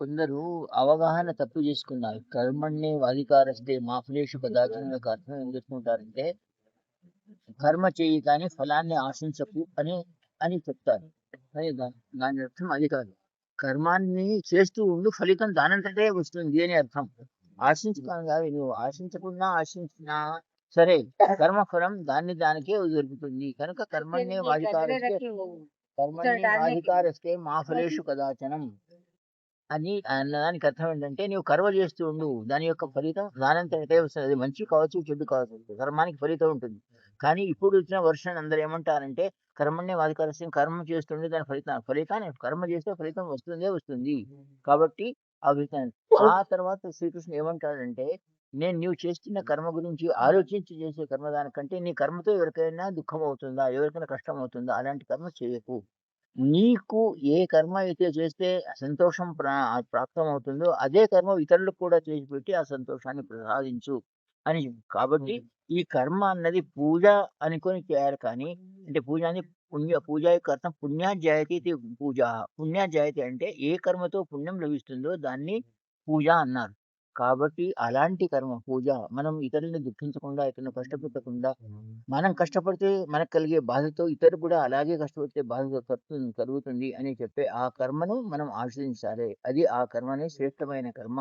కొందరు అవగాహన తప్పు చేసుకున్నారు. కర్మణ్ణి అధికారస్తే మా ఫలేషు కదాచన యొక్క అర్థం ఏం చేసుకుంటారంటే కర్మ చేయి కానీ ఫలాన్ని ఆశించకు అని అని చెప్తారు. దాని అర్థం అది కాదు. కర్మాన్ని చేస్తూ ఉండు ఫలితం దానంతటే వస్తుంది అని అర్థం. ఆశించుకోను కాదు నువ్వు ఆశించకుండా ఆశించినా సరే కర్మ ఫలం దాన్ని దానికే దొరుకుతుంది. కనుక కర్మణ్ణి అధికారస్తే మా ఫలేషు కదాచనం అని అన్నదానికి అర్థం ఏంటంటే నీవు కర్మ చేస్తూ ఉండు. దాని యొక్క ఫలితం దానంతటే వస్తుంది అది మంచి కావచ్చు చెడు కావచ్చు. కర్మానికి ఫలితం ఉంటుంది. కానీ ఇప్పుడు వచ్చిన వర్షన్ అందరూ ఏమంటారంటే కర్మనే వాదికరస్యం కర్మ చేస్తుండే దాని ఫలితం ఫలితాన్ని కర్మ చేస్తే ఫలితం వస్తుందే వస్తుంది. కాబట్టి ఆ ఫలితాన్ని. ఆ తర్వాత శ్రీకృష్ణుడు ఏమంటాడంటే నేను నీవు చేస్తున్న కర్మ గురించి ఆలోచించి చేసే కర్మ దానికంటే నీ కర్మతో ఎవరికైనా దుఃఖం అవుతుందా ఎవరికైనా కష్టం అవుతుందా అలాంటి కర్మ చేయకు. నీకు ఏ కర్మ అయితే చేస్తే సంతోషం ప్రా ప్రాప్తం అవుతుందో అదే కర్మ ఇతరులకు కూడా చేసి పెట్టి ఆ సంతోషాన్ని ప్రసాదించు అని. కాబట్టి ఈ కర్మ అన్నది పూజ అనుకొని చేయాలి కానీ అంటే పూజ అని పుణ్య పూజ యొక్క అర్థం పుణ్యాజాయతి ఇది పూజ. పుణ్యాజాయతి అంటే ఏ కర్మతో పుణ్యం లభిస్తుందో దాన్ని పూజ అన్నారు. కాబట్టి అలాంటి కర్మ పూజ మనం ఇతరులను దుఃఖించకుండా ఇతరులను కష్టపెట్టకుండా మనం కష్టపడితే మనకు కలిగే బాధతో ఇతరు కూడా అలాగే కష్టపడితే బాధ కలుగుతుంది కలుగుతుంది అని చెప్పే ఆ కర్మను మనం ఆశ్రయించాలి. అది ఆ కర్మనే శ్రేష్టమైన కర్మ.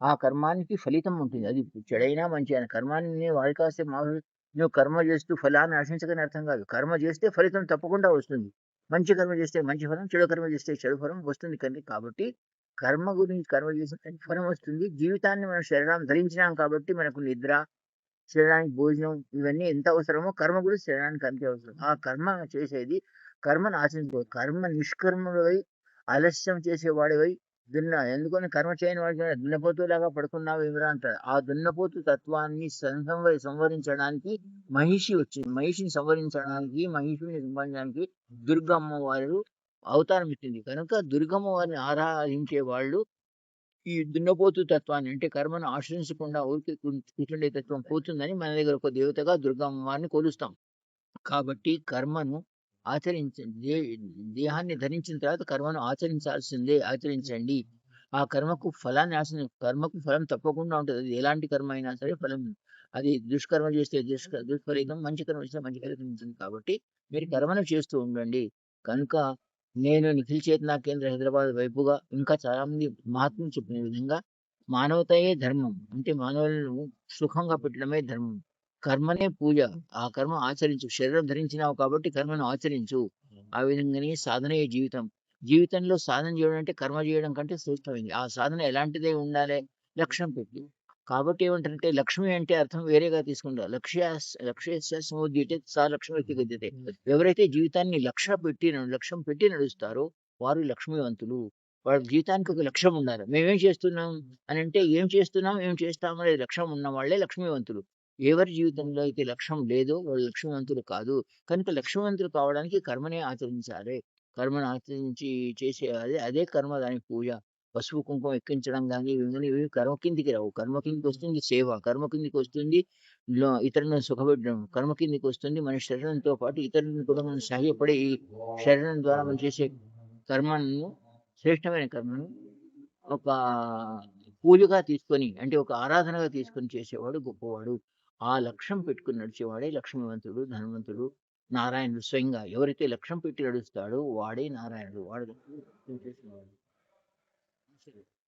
ఆ కర్మానికి ఫలితం ఉంటుంది. అది చెడైనా మంచి అయినా కర్మాన్ని వాడి కాస్తే మా నువ్వు కర్మ చేస్తూ ఫలాన్ని ఆశించకని అర్థం కాదు. కర్మ చేస్తే ఫలితం తప్పకుండా వస్తుంది. మంచి కర్మ చేస్తే మంచి ఫలం చెడు కర్మ చేస్తే చెడు ఫలం వస్తుంది కనుక కాబట్టి కర్మ గురించి కర్మ చేసిన ఫలం వస్తుంది. జీవితాన్ని మనం శరీరం ధరించినాం కాబట్టి మనకు నిద్ర శరీరానికి భోజనం ఇవన్నీ ఎంత అవసరమో కర్మ కూడా శరీరానికి అంతే అవసరం. ఆ కర్మ చేసేది కర్మను ఆచరించుకో కర్మ నిష్కర్మవై ఆలస్యం చేసేవాడివై దున్న. ఎందుకని కర్మ చేయని వాడికి దున్నపోతులాగా పడుకున్నావు ఎవరా అంటాడు. ఆ దున్నపోతు తత్వాన్ని సంవరించడానికి మహిషి వచ్చింది. మహిషిని సంవరించడానికి మహిషిని సంపాదించడానికి దుర్గమ్మ వారు అవతారం ఇచ్చింది కనుక దుర్గమ్మ వారిని ఆరాధించే వాళ్ళు ఈ దున్నపోతు తత్వాన్ని అంటే కర్మను ఆశ్రయించకుండా ఊరికి కూర్చుండే తత్వం పోతుందని మన దగ్గర ఒక దేవతగా దుర్గమ్మ వారిని కొలుస్తాం. కాబట్టి కర్మను ఆచరించే దేహాన్ని ధరించిన తర్వాత కర్మను ఆచరించాల్సిందే ఆచరించండి. ఆ కర్మకు ఫలాన్ని ఆశ కర్మకు ఫలం తప్పకుండా ఉంటుంది. అది ఎలాంటి కర్మ అయినా సరే ఫలం అది దుష్కర్మ చేస్తే దుష్క దుష్ఫలితం మంచి కర్మ చేస్తే మంచి ఫలితం ఉంటుంది. కాబట్టి మీరు కర్మను చేస్తూ ఉండండి. కనుక నేను నిఖిల్ చేతనా కేంద్ర హైదరాబాద్ వైపుగా ఇంకా చాలా మంది మహాత్ములు చెప్పిన విధంగా మానవతయే ధర్మం. అంటే మానవులను సుఖంగా పెట్టడమే ధర్మం. కర్మనే పూజ. ఆ కర్మ ఆచరించు. శరీరం ధరించినావు కాబట్టి కర్మను ఆచరించు. ఆ విధంగానే సాధనయే జీవితం. జీవితంలో సాధన చేయడం అంటే కర్మ చేయడం కంటే శ్రేష్టమైంది. ఆ సాధన ఎలాంటిదే ఉండాలి? లక్ష్యం పెట్టి. కాబట్టి ఏమంటారంటే లక్ష్మి అంటే అర్థం వేరేగా తీసుకుంటారు. లక్ష్య లక్ష్య సముద్యతే సా లక్ష్యం వ్యక్తిగతే ఎవరైతే జీవితాన్ని లక్ష్య పెట్టి లక్ష్యం పెట్టి నడుస్తారో వారు లక్ష్మీవంతులు. వాళ్ళ జీవితానికి ఒక లక్ష్యం ఉండాలి. మేమేం చేస్తున్నాం అని అంటే ఏం చేస్తున్నాం ఏం చేస్తాం అనే లక్ష్యం ఉన్న వాళ్ళే లక్ష్మీవంతులు. ఎవరి జీవితంలో అయితే లక్ష్యం లేదో వాళ్ళు లక్ష్మీవంతులు కాదు. కనుక లక్ష్మీవంతులు కావడానికి కర్మనే ఆచరించాలి. కర్మను ఆచరించి చేసే అదే అదే కర్మ దాని పూజ. పసుపు కుంకుమ ఎక్కించడం కానీ ఇవన్నీ ఇవి కర్మ కిందికి రావు. కర్మ కిందికి వస్తుంది సేవ. కర్మ కిందికి వస్తుంది ఇతరులను సుఖపెట్టడం. కర్మ కిందికి వస్తుంది మన శరీరంతో పాటు ఇతరులను కూడా మనం సహాయపడే ఈ శరీరం ద్వారా మనం చేసే కర్మను శ్రేష్టమైన కర్మను ఒక పూజగా తీసుకొని అంటే ఒక ఆరాధనగా తీసుకొని చేసేవాడు గొప్పవాడు. ఆ లక్ష్యం పెట్టుకుని నడిచేవాడే లక్ష్మీవంతుడు ధనవంతుడు నారాయణుడు స్వయంగా. ఎవరైతే లక్ష్యం పెట్టి నడుస్తాడో వాడే నారాయణుడు. వాడు Thank you.